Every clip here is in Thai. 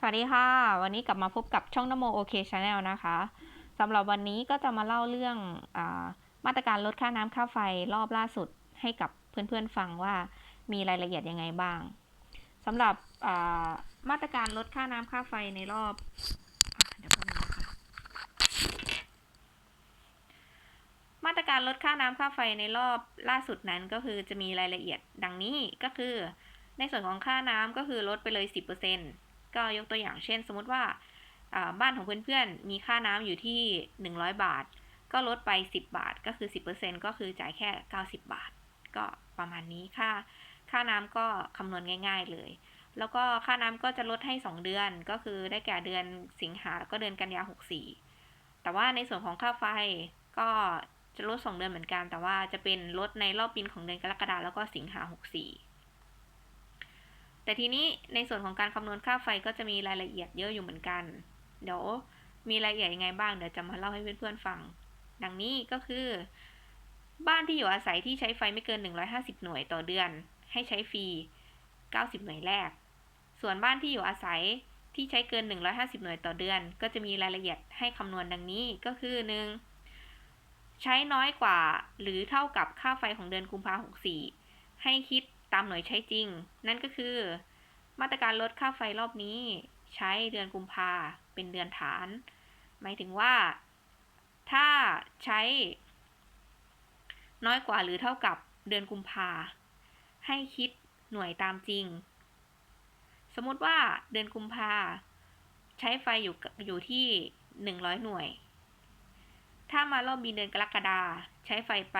สวัสดีค่ะ วันนี้กลับมาพบกับช่องนโมโอเคชาแนลนะคะสำหรับวันนี้ก็จะมาเล่าเรื่องอมาตรการลดค่าน้ำค่าไฟรอบล่าสุดให้กับเพื่อนๆฟังว่ามีรายละเอียดยังไงบ้างสำหรับมาตรการลดค่าน้ำค่าไฟในรอบอะเดี๋ยวแป๊บนึงนะคะมาตรการลดค่าน้ำค่าไฟในรอบล่าสุดนั้นก็คือจะมีรายละเอียดดังนี้ก็คือ ในส่วนของค่าน้ำก็คือลดไปเลย 10% ก็ยกตัวอย่างเช่น สมมติว่าบ้านของเพื่อนๆ มีค่าน้ำอยู่ที่ 100 บาท ก็ลดไป 10 บาท ก็คือ 10%ก็คือจ่ายแค่ 90 บาท ก็ประมาณนี้ค่า ค่าน้ำก็คำนวณง่าย ๆเลย แล้วก็ค่าน้ำก็จะลดให้ 2 เดือน ก็คือได้แก่เดือนสิงหาแล้วก็เดือนกันยา64 แต่ว่าในส่วนของค่าไฟก็จะลด 2 เดือนเหมือนกัน แต่ว่าจะเป็นลดในรอบปีของเดือนกรกฎาแล้วก็สิงหา64 แต่ทีนี้ในส่วนของการคำนวณค่าไฟก็จะมีรายละเอียดเยอะอยู่เหมือนกัน เดี๋ยวมีรายละเอียดยังไงบ้างเดี๋ยวจะมาเล่าให้เพื่อนๆฟัง ดังนี้ก็คือ บ้านที่อยู่อาศัยที่ใช้ไฟไม่เกิน 150 หน่วยต่อเดือน ให้ใช้ฟรี 90 หน่วยแรก ส่วนบ้านที่อยู่อาศัยที่ใช้เกิน 150 หน่วยต่อเดือน ก็จะมีรายละเอียดให้คำนวณดังนี้ก็คือ 1. ใช้น้อยกว่าหรือเท่ากับค่าไฟของเดือนกุมภาพันธ์64 ให้คิดามหน่วยใช้จริง นั่นก็คือ มาตรการลดค่าไฟรอบนี้ใช้เดือนกุมภาเป็นเดือนฐาน หมายถึงว่า ถ้าใช้ น้อยกว่าหรือเท่ากับเดือนกุมภาให้คิดหน่วยตามจริง สมมติว่าเดือนกุมภาใช้ไฟอยู่อยู่ที่ 100 หน่วย ถ้ามารอบมีเดือนกรกฎาใช้ไฟไป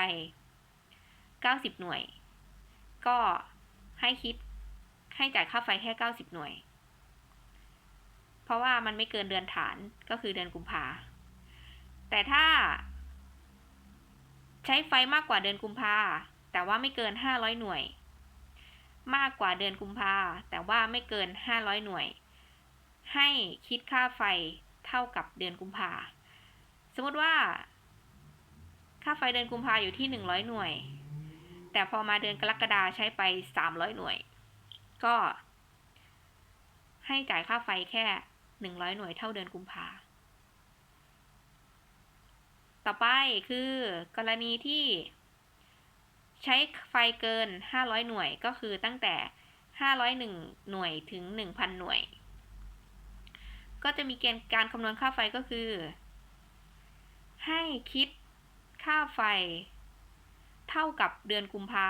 90 หน่วย ก็ให้คิดให้จ่ายค่าไฟแค่90หน่วย เพราะว่ามันไม่เกินเดือนฐานก็คือเดือนกุมภาแต่ถ้า ใช้ไฟมากกว่าเดือนกุมภาแต่ว่าไม่เกิน500หน่วย มากกว่าเดือนกุมภาแต่ว่าไม่เกิน500หน่วย ให้คิดค่าไฟเท่ากับเดือนกุมภาสมมติว่า ค่าไฟเดือนกุมภาอยู่ที่100หน่วย แต่พอมาเดือนกรกฎาใช้ไป300หน่วย ก็ ให้จ่ายค่าไฟแค่100หน่วยเท่าเดือนกุมภาต่อไปคือกรณีที่ใช้ไฟเกิน 500 หน่วยก็คือตั้งแต่ 501 หน่วยถึง 1,000 หน่วย ก็จะมีเกณฑ์การคำนวณค่าไฟก็คือ ให้คิดค่าไฟ เท่ากับเดือนกุมภา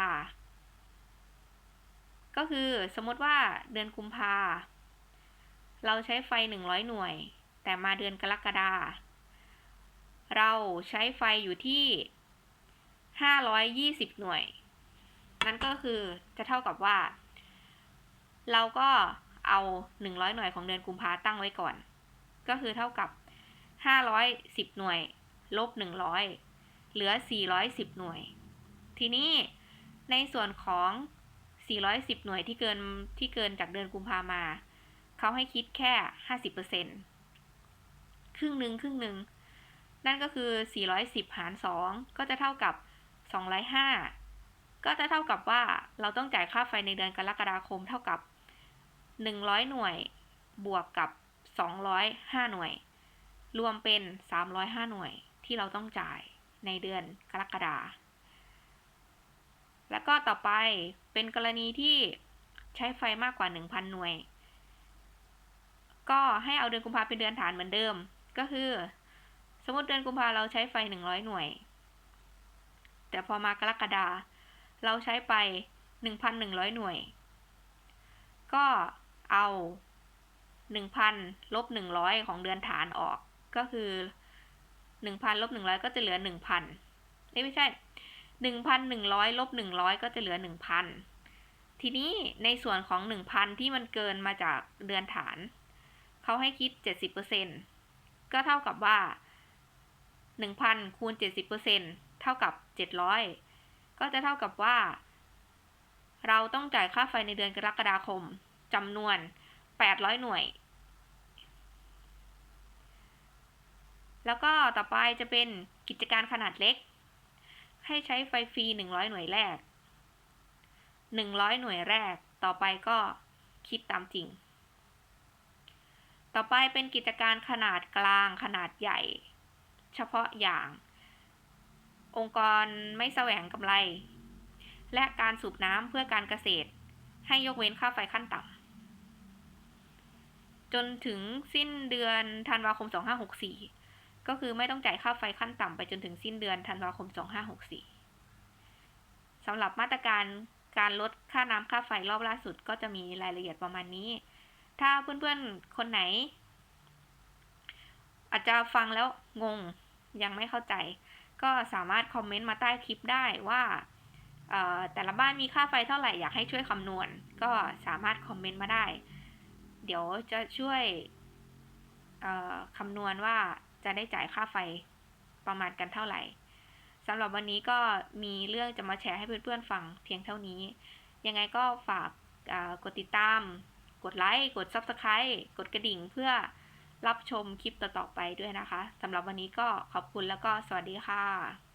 ก็คือสมมติว่าเดือนกุมภา เราใช้ไฟ 100 หน่วย แต่มาเดือนกรกฎาเราใช้ไฟอยู่ที่ 520 หน่วย นั่นก็คือจะเท่ากับว่า เราก็เอา 100 หน่วยของเดือนกุมภาตั้งไว้ก่อน ก็คือเท่ากับ 510 หน่วย ลบ 100 เหลือ 410 หน่วย ทีนี้ในส่วนของ 410 หน่วยที่เกินที่เกินจากเดือนกุมภามา เขาให้คิดแค่ 50%ครึ่งหนึ่งครึ่งหนึ่ง นั่นก็คือ 410 หาร 2 ก็จะเท่ากับ 205 ก็จะเท่ากับว่าเราต้องจ่ายค่าไฟในเดือนกรกฎาคมเท่ากับ 100 หน่วยบวกกับ 205 หน่วย รวมเป็น 305 หน่วยที่เราต้องจ่ายในเดือนกรกฎาคม แล้วก็ต่อไปเป็นกรณีที่ใช้ไฟมากกว่า 1,000 หน่วย ก็ให้เอาเดือนกุมภาเป็นเดือนฐานเหมือนเดิม ก็คือ สมมติเดือนกุมภาเราใช้ไฟหนึ่งร้อยหน่วย แต่พอมากรกฎาเราใช้ไปหนึ่งพันหนึ่งร้อยหน่วย ก็เอาหนึ่งพันลบหนึ่งร้อยของเดือนฐานออก ก็คือหนึ่งพันลบหนึ่งร้อยก็จะเหลือหนึ่งพันไม่ใช่ หนึ่งพันหนึ่งร้อยลบหนึ่งร้อยก็จะเหลือหนึ่งพันทีนี้ในส่วนของหนึ่งพันที่มันเกินมาจากเดือนฐาน เขาให้คิดเจ็ดสิบเปอร์เซ็นก็เท่ากับว่า 1,000คูณ70%เท่ากับ 700 ก็จะเท่ากับว่า เราต้องจ่ายค่าไฟในเดือนกรกฎาคมจำนวน 800 หน่วย แล้วก็ต่อไปจะเป็นกิจการขนาดเล็ก ให้ใช้ไฟฟรี 100 หน่วยแรก 100 หน่วยแรก ต่อไปก็คิดตามจริง ต่อไปเป็นกิจการขนาดกลางขนาดใหญ่ เฉพาะอย่าง องค์กรไม่แสวงกำไร และการสูบน้ำเพื่อการเกษตร ให้ยกเว้นค่าไฟขั้นต่ำจนถึงสิ้นเดือนธันวาคม 2564 ก็คือไม่ต้องจ่ายค่าไฟขั้นต่ำไปจนถึงสิ้นเดือนธันวาคม 2564สำหรับมาตรการการลดค่าน้ำค่าไฟรอบล่าสุดก็จะมีรายละเอียดประมาณนี้ ถ้าเพื่อนๆ คนไหน อาจจะฟังแล้วงงยังไม่เข้าใจ ก็สามารถคอมเมนต์มาใต้คลิปได้ว่าแต่ละบ้านมีค่าไฟเท่าไหร่อยากให้ช่วยคำนวณ ก็สามารถคอมเมนต์มาได้ เดี๋ยวจะช่วยคำนวณว่า จะได้จ่ายค่าไฟประมาณกันเท่าไหร่สำหรับวันนี้ก็มีเรื่องจะมาแชร์ให้เพื่อนๆฟังเพียงเท่านี้ ยังไงก็ฝากกดติดตาม กดไลค์ กด Subscribe กดกระดิ่งเพื่อรับชมคลิปต่อๆไปด้วยนะคะสำหรับวันนี้ก็ขอบคุณแล้วก็สวัสดีค่ะ